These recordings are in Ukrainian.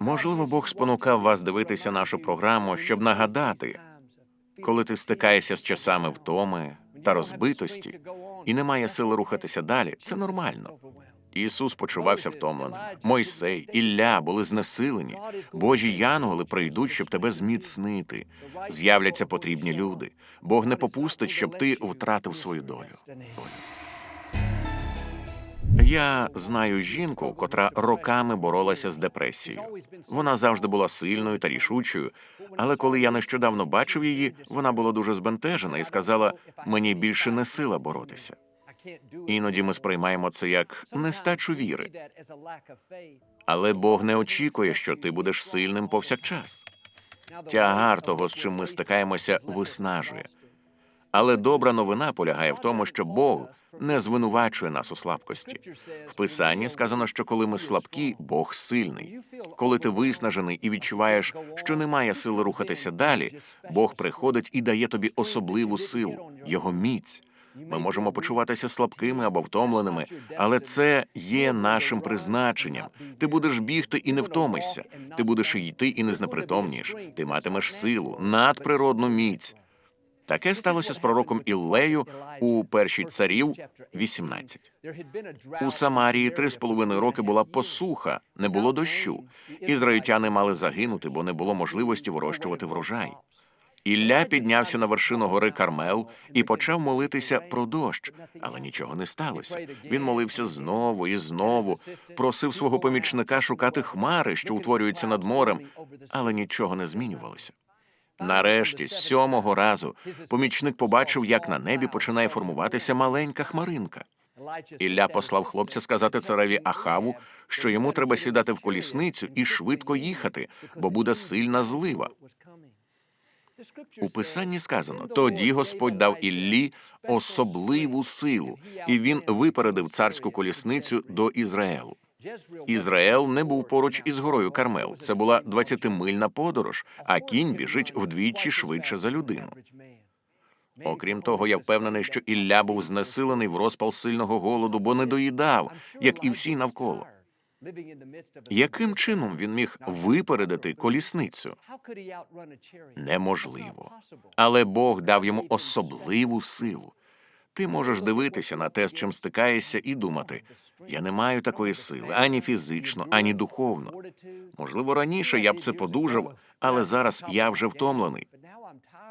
Можливо, Бог спонукав вас дивитися нашу програму, щоб нагадати, коли ти стикаєшся з часами втоми та розбитості і немає сили рухатися далі, це нормально. Ісус почувався втомленим. Мойсей, Ілля були знесилені. Божі янголи прийдуть, щоб тебе зміцнити. З'являться потрібні люди. Бог не попустить, щоб ти втратив свою долю. Я знаю жінку, котра роками боролася з депресією. Вона завжди була сильною та рішучою, але коли я нещодавно бачив її, вона була дуже збентежена і сказала: мені більше не сила боротися. Іноді ми сприймаємо це як нестачу віри, але Бог не очікує, що ти будеш сильним повсякчас. Тягар того, з чим ми стикаємося, виснажує. Але добра новина полягає в тому, що Бог не звинувачує нас у слабкості. В писанні сказано, що коли ми слабкі, Бог сильний. Коли ти виснажений і відчуваєш, що немає сили рухатися далі, Бог приходить і дає тобі особливу силу, його міць. Ми можемо почуватися слабкими або втомленими, але це є нашим призначенням. Ти будеш бігти і не втомишся. Ти будеш йти і не знепритомнієш. Ти матимеш силу, надприродну міць. Таке сталося з пророком Іллею у першій царів 18. У Самарії три з половиною роки була посуха, не було дощу. Ізраїльтяни мали загинути, бо не було можливості вирощувати врожай. Ілля піднявся на вершину гори Кармел і почав молитися про дощ, але нічого не сталося. Він молився знову і знову, просив свого помічника шукати хмари, що утворюються над морем, але нічого не змінювалося. Нарешті, з сьомого разу, помічник побачив, як на небі починає формуватися маленька хмаринка. Ілля послав хлопця сказати цареві Ахаву, що йому треба сідати в колісницю і швидко їхати, бо буде сильна злива. У писанні сказано: тоді Господь дав Іллі особливу силу, і він випередив царську колісницю до Ізраїлу. Ізраїл не був поруч із горою Кармел. Це була 20-мильна подорож, а кінь біжить вдвічі швидше за людину. Окрім того, я впевнений, що Ілля був знесилений в розпал сильного голоду, бо не доїдав, як і всі навколо. Яким чином він міг випередити колісницю? Неможливо. Але Бог дав йому особливу силу. Ти можеш дивитися на те, з чим стикаєшся, і думати: я не маю такої сили ані фізично, ані духовно. Можливо, раніше я б це подужав, але зараз я вже втомлений.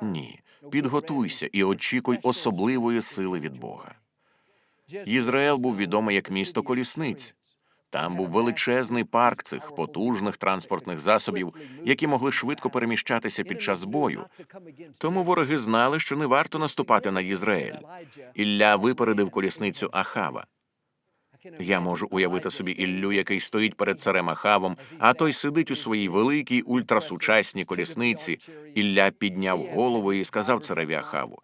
Ні, підготуйся і очікуй особливої сили від Бога. Ізраїл був відомий як місто колісниць. Там був величезний парк цих потужних транспортних засобів, які могли швидко переміщатися під час бою. Тому вороги знали, що не варто наступати на Ізраїль. Ілля випередив колісницю Ахава. Я можу уявити собі Іллю, який стоїть перед царем Ахавом, а той сидить у своїй великій ультрасучасній колісниці. Ілля підняв голову і сказав цареві Ахаву: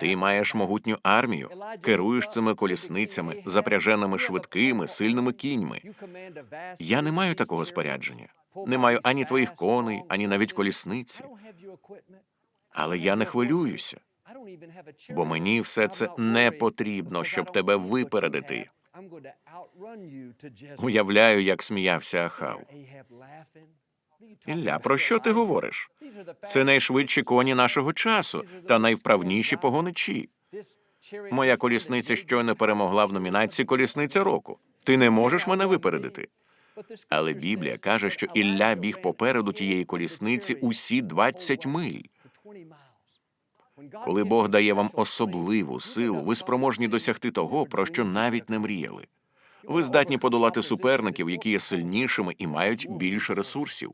Ти маєш могутню армію, керуєш цими колісницями, запряженими швидкими, сильними кіньми. Я не маю такого спорядження. Не маю ані твоїх коней, ані навіть колісниці. Але я не хвилююся, бо мені все це не потрібно, щоб тебе випередити. Уявляю, як сміявся Ахав. Ілля, про що ти говориш? Це найшвидші коні нашого часу та найвправніші погоничі. Моя колісниця щойно перемогла в номінації Колісниця року. Ти не можеш мене випередити. Але Біблія каже, що Ілля біг попереду тієї колісниці усі 20 миль. Коли Бог дає вам особливу силу, ви спроможні досягти того, про що навіть не мріяли. Ви здатні подолати суперників, які є сильнішими і мають більше ресурсів.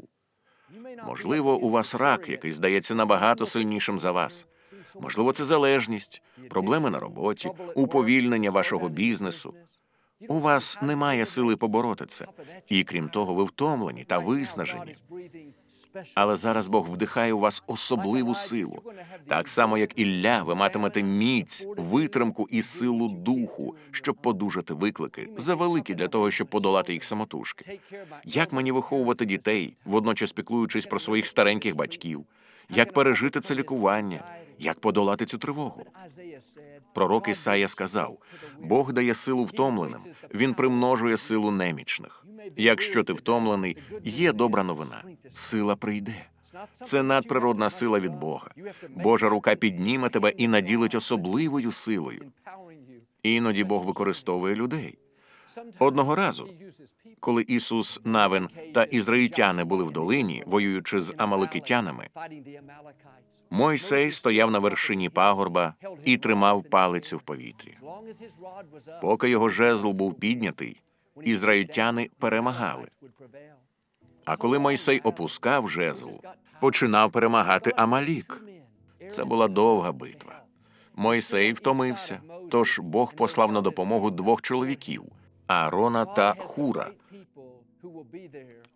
Можливо, у вас рак, який здається набагато сильнішим за вас. Можливо, це залежність, проблеми на роботі, уповільнення вашого бізнесу. У вас немає сили побороти це, і крім того, ви втомлені та виснажені. Але зараз Бог вдихає у вас особливу силу. Так само, як Ілля, ви матимете міць, витримку і силу духу, щоб подужати виклики, завеликі для того, щоб подолати їх самотужки. Як мені виховувати дітей, водночас піклуючись про своїх стареньких батьків? Як пережити це лікування? Як подолати цю тривогу? Пророк Ісая сказав: Бог дає силу втомленим, він примножує силу немічних. Якщо ти втомлений, є добра новина. Сила прийде. Це надприродна сила від Бога. Божа рука підніме тебе і наділить особливою силою. Іноді Бог використовує людей. Одного разу, коли Ісус Навин та ізраїльтяни були в долині, воюючи з амаликитянами, Мойсей стояв на вершині пагорба і тримав палицю в повітрі. Поки його жезл був піднятий, ізраїльтяни перемагали. А коли Мойсей опускав жезл, починав перемагати Амалік. Це була довга битва. Мойсей втомився, тож Бог послав на допомогу двох чоловіків Аарона та Хура.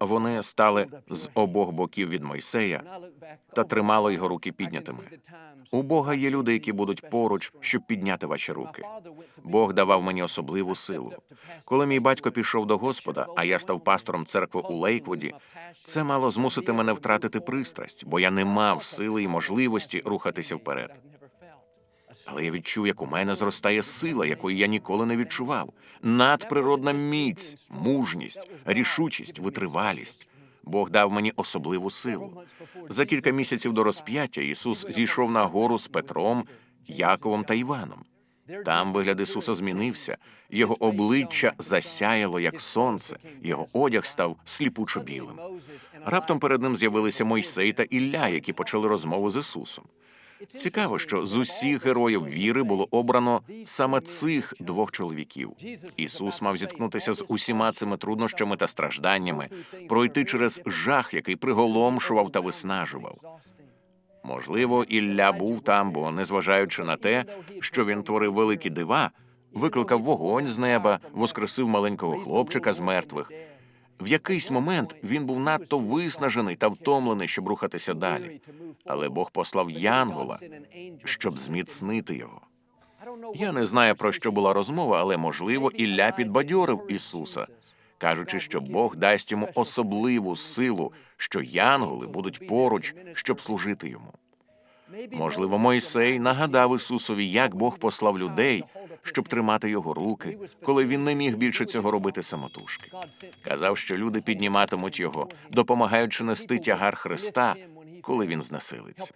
Вони стали з обох боків від Мойсея та тримали його руки піднятими. У Бога є люди, які будуть поруч, щоб підняти ваші руки. Бог давав мені особливу силу. Коли мій батько пішов до Господа, а я став пастором церкви у Лейквуді, це мало змусити мене втратити пристрасть, бо я не мав сили і можливості рухатися вперед. Але я відчув, як у мене зростає сила, якої я ніколи не відчував. Надприродна міць, мужність, рішучість, витривалість. Бог дав мені особливу силу. За кілька місяців до розп'яття Ісус зійшов на гору з Петром, Яковом та Іваном. Там вигляд Ісуса змінився, його обличчя засяяло, як сонце, його одяг став сліпучо білим. Раптом перед ним з'явилися Мойсей та Ілля, які почали розмову з Ісусом. Цікаво, що з усіх героїв віри було обрано саме цих двох чоловіків. Ісус мав зіткнутися з усіма цими труднощами та стражданнями, пройти через жах, який приголомшував та виснажував. Можливо, Ілля був там, бо, незважаючи на те, що він творив великі дива, викликав вогонь з неба, воскресив маленького хлопчика з мертвих. В якийсь момент він був надто виснажений та втомлений, щоб рухатися далі. Але Бог послав Янгола, щоб зміцнити його. Я не знаю про що була розмова, але можливо Ілля підбадьорив Ісуса, кажучи, що Бог дасть йому особливу силу, що янголи будуть поруч, щоб служити йому. Можливо, Мойсей нагадав Ісусові, як Бог послав людей, щоб тримати його руки, коли він не міг більше цього робити самотужки. Казав, що люди підніматимуть його, допомагаючи нести тягар Христа, коли він знесилиться.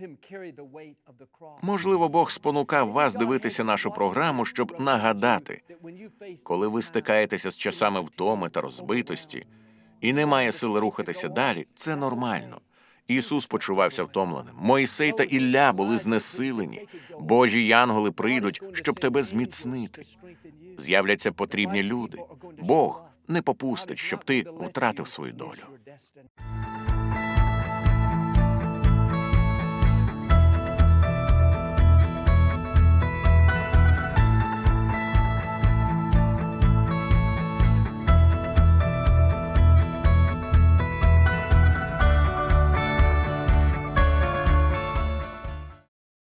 Можливо, Бог спонукав вас дивитися нашу програму, щоб нагадати, коли ви стикаєтеся з часами втоми та розбитості, і немає сили рухатися далі, це нормально. Ісус почувався втомленим. Моїсей та Ілля були знесилені. Божі янголи прийдуть, щоб тебе зміцнити. З'являться потрібні люди. Бог не попустить, щоб ти втратив свою долю.